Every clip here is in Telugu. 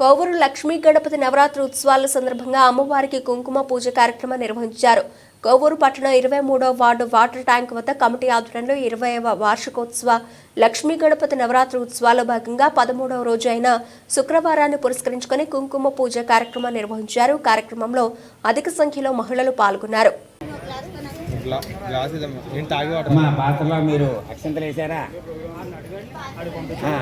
కోవూరు లక్ష్మీ గణపతి నవరాత్రి ఉత్సవాల సందర్భంగా అమ్మవారికి కుంకుమ పూజ కార్యక్రమం నిర్వహించారు. కోవూరు పట్టణం ఇరవై మూడో వార్డు వాటర్ ట్యాంక్ వద్ద కమిటీ ఆధ్వర్యంలో ఇరవైవ వార్షికోత్సవ లక్ష్మీ గణపతి నవరాత్రి ఉత్సవాల్లో భాగంగా పదమూడవ రోజు అయిన శుక్రవారాన్ని పురస్కరించుకొని కుంకుమ పూజ కార్యక్రమం నిర్వహించారు. కార్యక్రమంలో అధిక సంఖ్యలో మహిళలు పాల్గొన్నారు. పాత్రలో మీరు అక్షంతలు వేసారా? ఆ.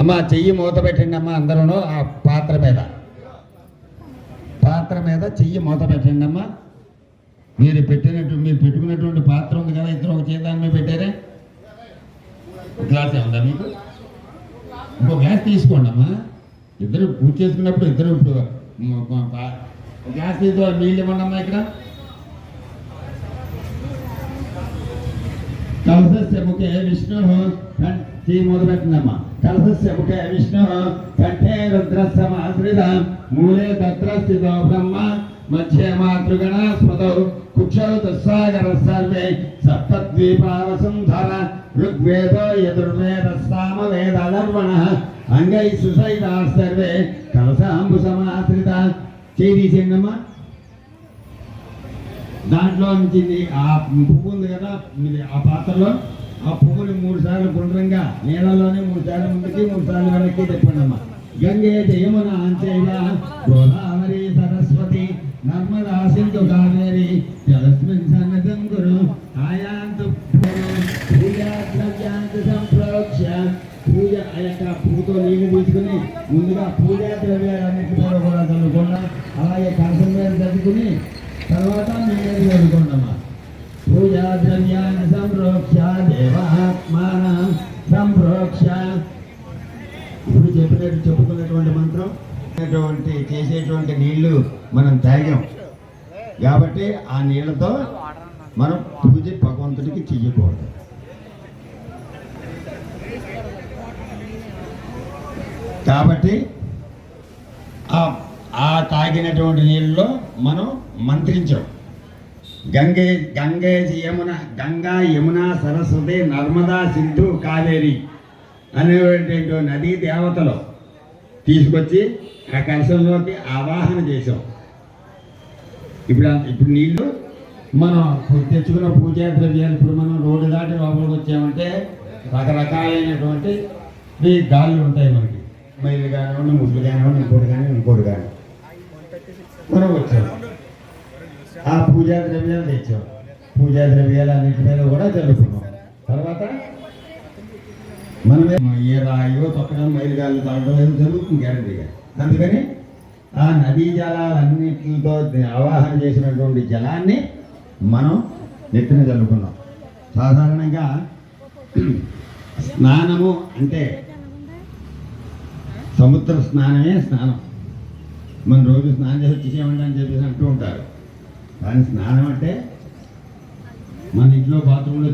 అమ్మా చెయ్యి మూత పెట్టండి అమ్మ అందరూ ఆ పాత్ర మీద. పాత్ర మీద చెయ్యి మూత పెట్టండి అమ్మ. మీరు పెట్టినట్టు మీరు పెట్టుకున్నటువంటి పాత్ర ఉంది కదా ఇద్దరు ఒక చేతి మీద పెట్టారే? గ్లాస్ ఏముందా మీకు? ఇంకో గ్లాస్ తీసుకోండి అమ్మా. ఇద్దరు పూజ చేసుకున్నప్పుడు ఇద్దరు ఇప్పుడు గ్యాస్ మ- పా- నీళ్ళు ఇవ్వండి అమ్మా ఇక్కడ. కలసస్య ముఖే విష్ణు తీ మొదలెట్టిందమ్మా కలసస్య ముఖే విష్ణు కంఠే రుద్రస్సమాశ్రిత మూలే తత్ర స్థితో బ్రహ్మ మధ్యే మాతృగణ స్మృతౌ కుక్షౌ తస్సాగర సర్వే సప్తద్వీపావసుంధర ఋగ్వేద యదుర్వేద సామవేద అధర్వణ అంగై సుసైతా సర్వే కలసాంబు సమాశ్రిత చేయి తీసేయండమ్మా దాంట్లో నుంచి ఆ పువ్వు ఉంది కదా ఆ పాత్రలో ఆ పువ్వుని మూడు సార్లు గుండ్రంగా నీళ్ళలోనే మూడు సార్లు ముందుకి మూడు సార్లు వెనక్కి తెప్పండమ్మా. గంగే జయమున అంచైవ గోదావరి సరస్వతి నర్మదా సింధు కావేరి జలస్మిన్ సన్నజం పూతో తీసుకుని ముందుగా పూజా ద్రవ్యాలన్నింటి మీద కూడా చల్లుకుండా అలాగే కలసం మీద చదువుకుని తర్వాత మీద చదువుకోండమ్మా పూజా ద్రవ్యాన్ని సంప్రోక్ష దేవాత్మాన సంప్రోక్ష. ఇప్పుడు చెప్పినట్టు చెప్పుకున్నటువంటి మంత్రం చేసేటువంటి నీళ్ళు మనం తాగాం. కాబట్టి ఆ నీళ్ళతో మనం పూజ భగవంతుడికి చెయ్యకూడదు. కాబట్టి ఆ తాగినటువంటి నీళ్ళలో మనం మంత్రించాం. గంగే గంగే యమున గంగా యమున సరస్వతి నర్మదా సింధు కావేరి అనేటువంటి నదీ దేవతలు తీసుకొచ్చి ఆ కలశంలోకి ఆవాహన చేసాం ఇప్పుడు ఇప్పుడు నీళ్ళు మనం తెచ్చుకున్న పూజా ద్రవ్యాలు ఇప్పుడు మనం రోడ్డు దాటి లోపలికి వచ్చామంటే రకరకాలైనటువంటి ఈ ఉంటాయి మనకి. మైలు కానివ్వండి ముసలి కానివ్వండి ఇంకోటి కానీ ఇంకోటి కానీ మనం వచ్చాం ఆ పూజా ద్రవ్యాలు తెచ్చాం. పూజా ద్రవ్యాలు అన్నింటి మీద కూడా జరుపుకున్నాం తర్వాత మనమే ఏ రాయో తొక్కడం మైలు తాగడం ఏదో జరుగుతుంది గ్యారంటీగా అందుకని ఆ నదీ జలాలన్నిటితో ఆవాహన చేసినటువంటి జలాన్ని మనం నెత్తిన చల్లుకున్నాం సాధారణంగా స్నానము అంటే సముద్ర స్నానమే స్నానం. మన రోజు స్నానం చేసి వచ్చేసామండి అని చెప్పేసి అంటూ ఉంటారు. కానీ స్నానం అంటే మన ఇంట్లో బాత్రూంలో